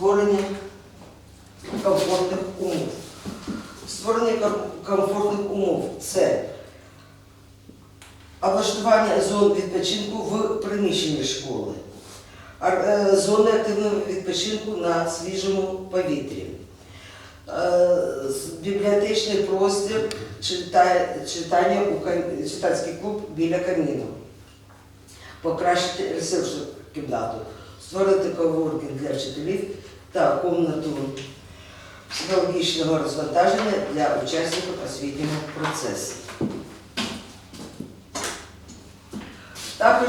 створення комфортних умов. Створення комфортних умов це облаштування зон відпочинку в приміщенні школи, е, зони активного відпочинку на свіжому повітрі, е, бібліотечний простір, читання у читацький клуб біля каміну, покращити ресурсну кімнату, створити коворкінг для вчителів та комнату психологічного розвантаження для учасників освітнього процесу. Також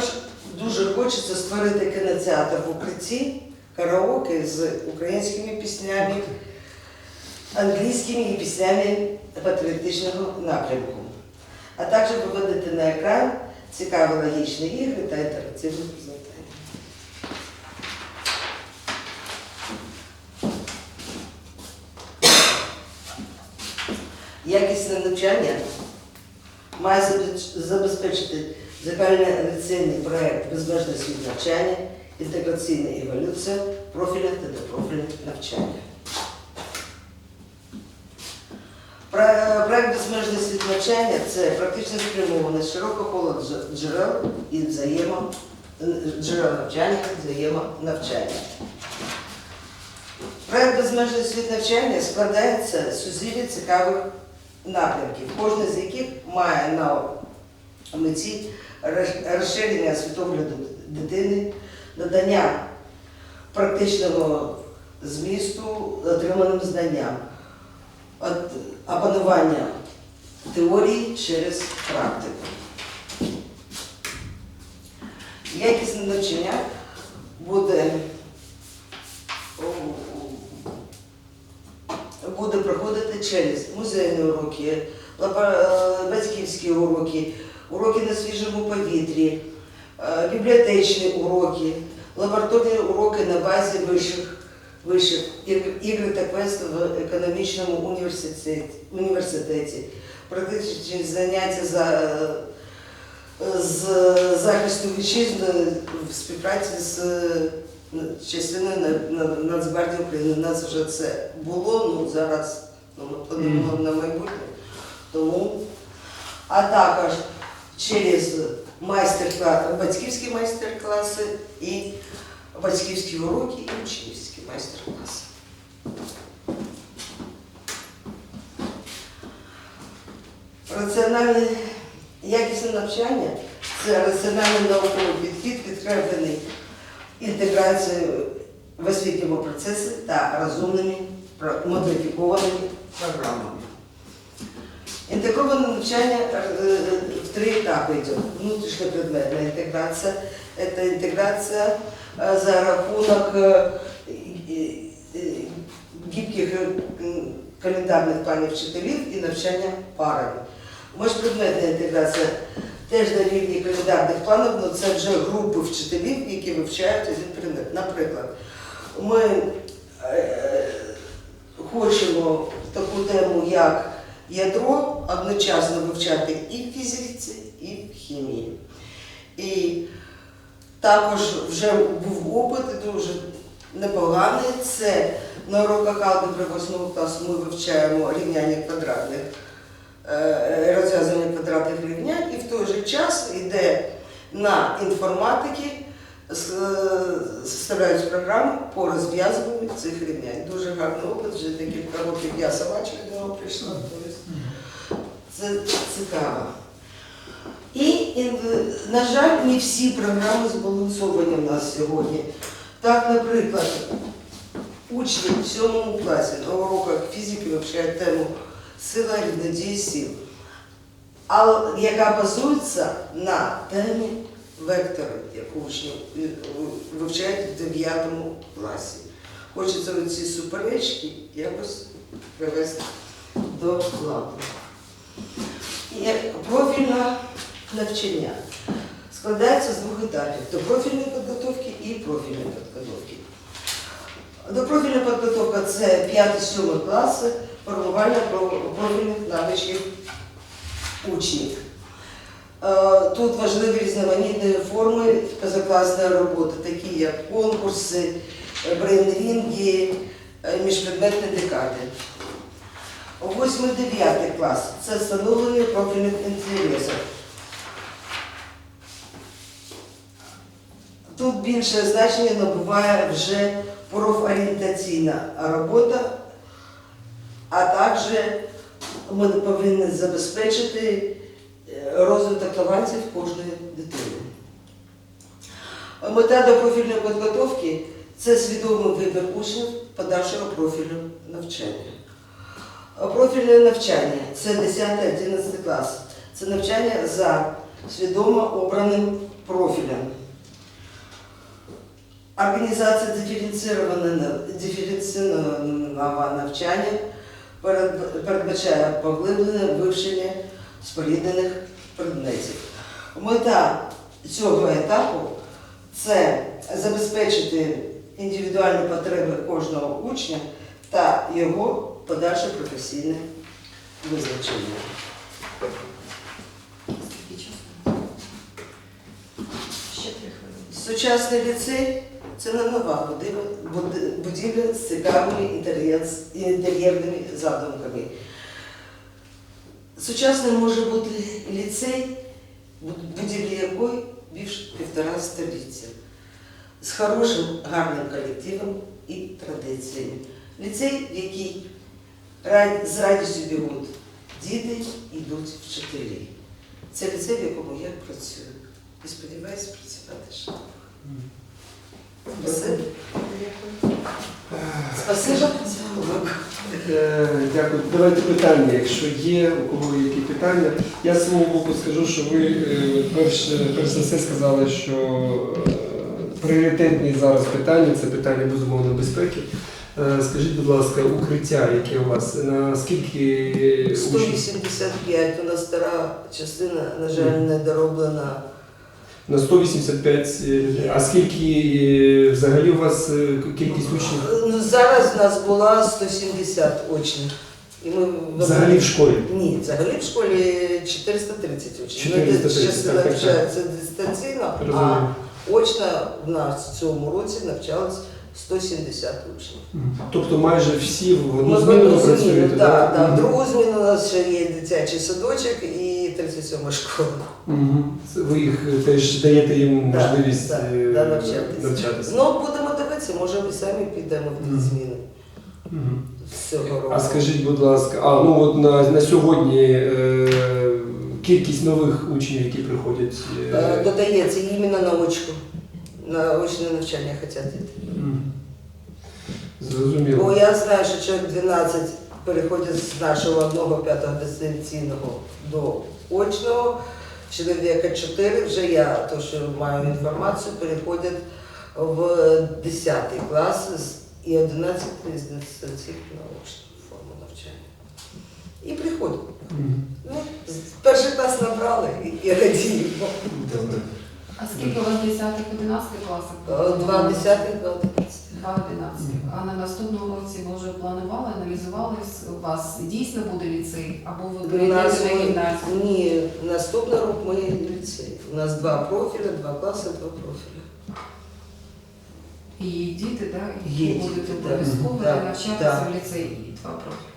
дуже хочеться створити кінотеатр в укритті, караоке з українськими піснями, англійськими і піснями патріотичного напрямку, а також виводити на екран цікаві логічні ігри та інтерактивні презентації. Якісне навчання має забез- забезпечити загальнолекційний проєкт безмежний світ навчання, інтеграційна еволюція, профільне та непрофільне навчання. Про- Проект безмежний світ навчання це практично спрямований широко коло дж- джерел і взаємо джерел навчання, взаємонавчання. Проект безмежний світ навчання складається з сузір'я цікавих напрямків, кожен з яких має на меті розширення світогляду дитини, надання практичного змісту отриманим знанням, опанування теорії через практику. Якісне навчання буде буде проходити через музейні уроки, е, батьківські уроки, уроки на свіжому повітрі, е, бібліотечні уроки, лабораторні уроки на базі вищих, вищих ігри та квест в економічному університеті, університеті. Практичні заняття за, е, з захисту вітчизни в співпраці з На- На- Нацгвардії України. У нас вже це було, ну зараз ну, ми плануємо на майбутнє. Тому, а також через майстер-клас, батьківські майстер-класи і батьківські уроки і учнівські майстер-класи. Раціональне якісне навчання це раціональний науковий підхід, підкреплений інтеграцією в освітньому процесі та розумними модифікованими програмами. Інтегроване навчання е, в три етапи йде. Внутрішньопредметна інтеграція, це інтеграція е, за рахунок е, гібких е, календарних планів вчителів і навчання парами. Міжпредметна інтеграція теж на рівні календарних планів, але це вже групи вчителів, які вивчають один предмет. Наприклад, ми е, хочемо таку тему, як ядро, одночасно вивчати і в фізиці, і в хімії. І також вже був опит дуже непоганий. Це на уроках алгебри 8 класу ми вивчаємо рівняння квадратних, розв'язання квадратних рівнянь, і в той же час йде на інформатики, е, составляють програму по розв'язуванню цих рівнянь. Дуже гарний опит, вже декілька років я сама через нього прийшла. Це цікаво. І, на жаль, не всі програми збалансовані в нас сьогодні. Так, наприклад, учні в сьомому класі на уроках фізики вивчають тему сила сил, а яка базується на темі вектори, яку е, вивчають в 9 класі. Хочеться ці суперечки якось привести до ладу. Профільне навчання складається з двох етапів до профільної підготовки і профільної підготовки. До профільна підготовка це 5-7 класи формування профільних навичків учнів. Е, Тут важливі різноманітні форми позакласної роботи, такі як конкурси, брейн-рінги, е, міжпредметні декади. 8-9 клас це встановлення профільних інтересів. Тут більше значення набуває вже профорієнтаційна робота, а також ми повинні забезпечити е, розвиток талантів кожної дитини. Мета до профільної підготовки це свідомий вибір учнів подальшого профілю навчання. Профільне навчання це 10-11 клас. Це навчання за свідомо обраним профілем. Організація диференційованого навчання передбачає поглиблене вивчення споріднених предметів. Мета цього етапу це забезпечити індивідуальні потреби кожного учня та його подальше професійне визначення. Сучасний ліцей це не нова будівля, з цікавими інтер'єр- інтер'єрними задумками. Сучасним може бути ліцей, будівлі якої більш півтора століття, з хорошим, гарним колективом і традиціями. Ліцей, в який з радістю бігуть діти, йдуть вчителі. Це ліцей, в якому я працюю. І сподіваюся працювати ще. Спасибо. Е, Дякую. Давайте питання. Якщо є, у кого є які питання. Я з свого боку скажу, що ви е, перш, за все сказали, що е, пріоритетні зараз питання це питання безумовно безпеки. Скажіть, будь ласка, укриття, яке у вас, наскільки учнів? 185 у нас стара частина, на жаль, не дороблена. На 185. А скільки е, взагалі у вас е, кількість учнів? Ну, Зараз в нас була 170 очних. І ми Взагалі в школі? Ні, взагалі в школі 430 учнів. 430, частина так, так, так. навчається дистанційно, а Розумію. очно в нас в цьому році навчалось 170 учнів. Тобто майже всі в одну зміну працюєте? так, так. В другу зміну у нас ще є дитячий садочок і 37 школа. Мгм. Ви їх е, теж даєте їм Да, можливість да, е, да, навчатися. навчатися. Ну, будемо дивитися, може ми самі підемо в Мгм. зміни Мгм. з цього року. А скажіть, будь ласка, а ну от на, на сьогодні е, кількість нових учнів, які приходять. Е, Е, Додається іменно на очку. На очне навчання хочуть діти. мгм. Бо я знаю, що чоловік 12 переходять з нашого одного п'ятого дистанційного до очного. Чоловіка 4, вже я, то що маю інформацію, переходять в 10 клас з- і 11 з дистанційних на очну форму навчання. І приходять. Ну, перший клас набрали і, і радіємо. А скільки у вас 10 11 класах? Е, Два десятих, два. Два 11. А на наступному році ви вже планували, аналізували, у вас дійсно буде ліцей, або ви У перейдете на гімназію? ні, наступний рік ми ліцей. У нас два профілі, два класи, два профілі. І діти, да, Є які діти, да. обов'язково Да, навчатися да. в ліцеї і два профілі.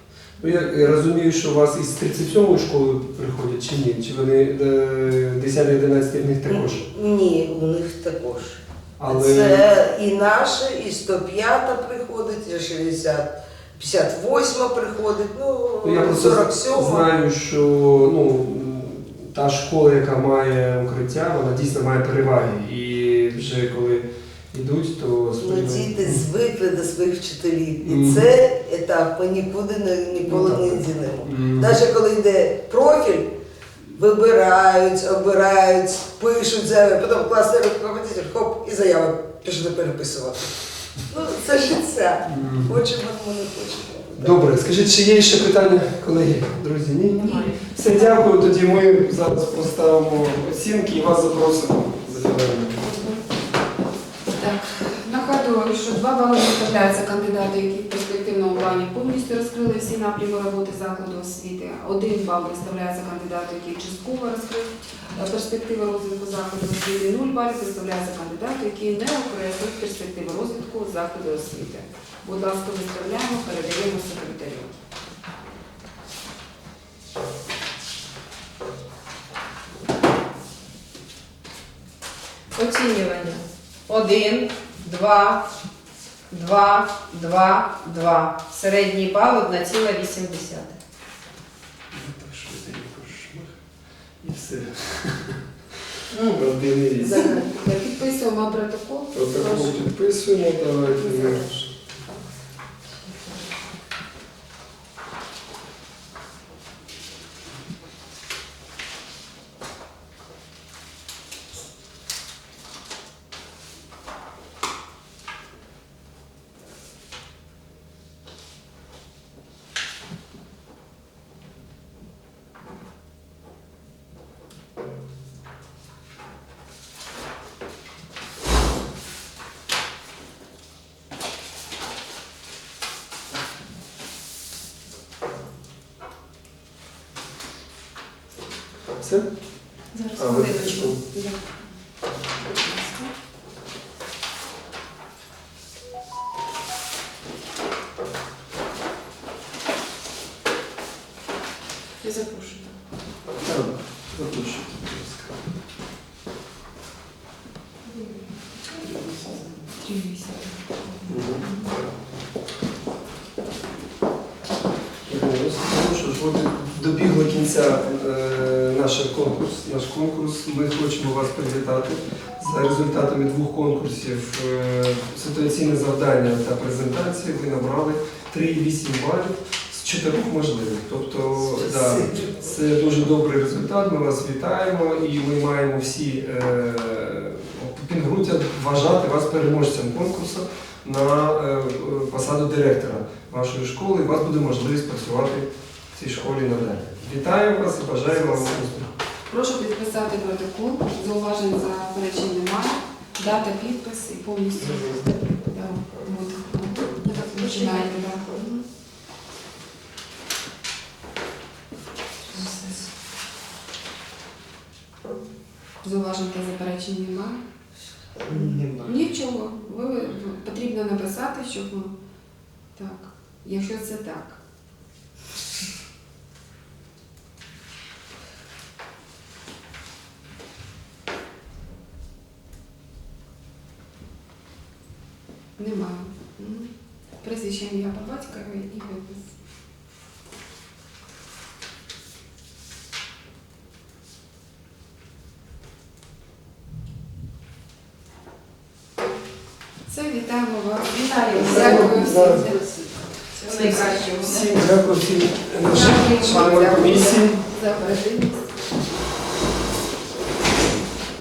Ну, я, я розумію, що у вас із 37-ї школи приходять чи ні? Чи вони е, 10-11 в них також? Ні, у них також. Але Це і наша, і 105-та приходить, і 60, 58 приходить, ну, Ну, я просто 47. знаю, що ну, та школа, яка має укриття, вона дійсно має переваги. І вже коли йдуть, то Ну, діти звикли до своїх вчителів. І це етап ми нікуди ніколи Ну, не ділимо. Мгм. Навіть коли йде профіль, вибирають, обирають, пишуть заяву, потім класний руководитель, хоп, і заяву пішли переписувати. Ну, це життя. Хочемо, ми не хочемо. Добре, скажіть, чи є ще питання, колеги? Друзі, ні? Ні. Все, дякую. Тоді ми зараз поставимо оцінки і вас запросимо. за зеленим. Нагадую, що два бали виставляються кандидати, які в перспективному плані повністю розкрили всі напрями роботи закладу освіти. Один бал виставляється кандидату, який частково розкрив перспективи розвитку закладу освіти. Нуль балів виставляється кандидату, який не окреслив перспективи розвитку закладу освіти. Будь ласка, виставляємо, передаємо секретарю. Оцінювання. Один, два, два, два, два. Середній бал 1,8. Так, швиденько шмах. І все. І вісім. Закрито. Підписуємо протокол. Протокол підписуємо, давайте. ми. Все? Зараз А, ви хвилиночку. Да. Я запрошую. Так, запрошуйте, будь ласка. Три вісім. Ну, що ж, от добігло кінця е, наш конкурс. Наш конкурс. Ми хочемо вас привітати за результатами двох конкурсів е, ситуаційне завдання та презентації. Ви набрали 3,8 балів з чотирьох можливих. Тобто, да, це дуже добрий результат. Ми вас вітаємо і ми маємо всі е, вважати вас переможцем конкурсу на е, посаду директора вашої школи. У вас буде можливість працювати в цій школі надалі. Вітаю вас і бажаю вам успіху. Прошу підписати протокол. Зауважень заперечень немає. Дата, підпис і повністю. Да, от. Починаємо. да. Зауважень та заперечень немає. Нічого. Ви потрібно написати, щоб ми. Так. Якщо це так. Немає. Мгм. Прізвище ім'я по батькові і випис. Все, вітаємо вас. Вітаю. Дякую всім. Всього найкращого. Всім дякую всім нашим Дякую комісії. За оперативність.